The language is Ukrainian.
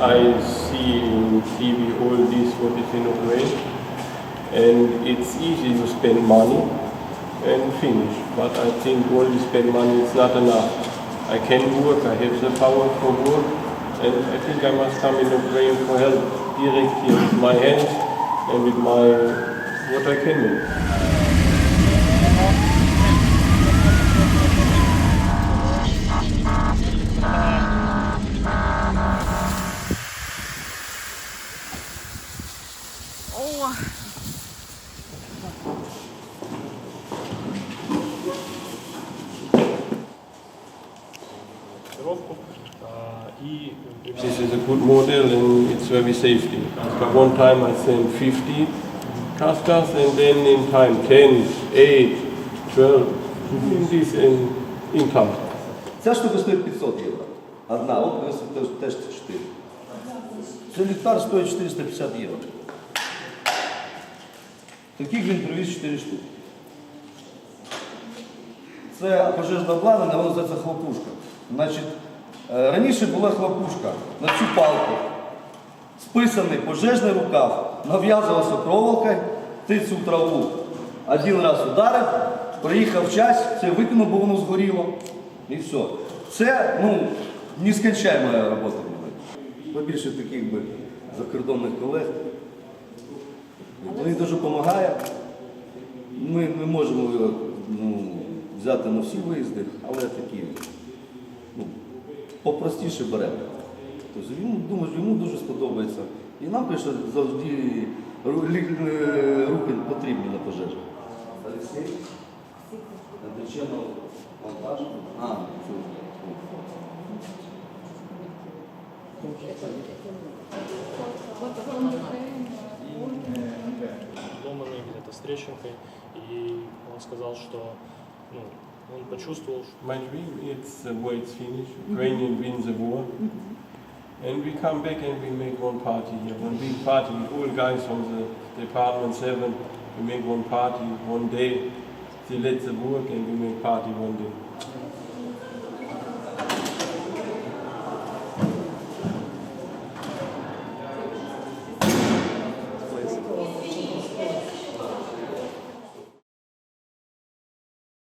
I see in TV all this what is in Ukraine, and it's easy to spend money and finish. But I think all only spend money is not enough. I can work, I have the power for work, and I think I must come in Ukraine for help direct here with my hands and with my what I came with. Oh. This is a good model and it's very safety. At one time I sent 50 casters and then in time 10, 8, 12, in this. Ця штука стоїть 500 євро. Одна, от ось теж, теж 4. Цей ліхтар стоїть 450 євро. Таких він привіз 4 штуки. Це пожежне обладнання, воно називається хлопушка. Значить, е, раніше була хлопушка на цю палку. Списаний пожежний рукав, нав'язувався проволокою, ти цю траву один раз ударив, приїхав час, це викинув, бо воно згоріло. І все. Це ну, нескончаема робота буде. Побільше таких би закордонних колег. Він дуже допомагає. Ми не можемо ну, взяти на всі виїзди, але такі ну, попростіше беремо. Тобто йому, думаю, йому дуже сподобається. І нам, звісно, завжди руки потрібні на пожежах. Олексій? Андрійченко? А, це. ломаный где-то с трещинкой. И он сказал, что ну, он почувствовал, что My dream is the war is finished, Ukrainian wins the war, and we come back and we make one party here, one big party, all guys from the Department 7, we make one party one day, they let the work and we make party one day.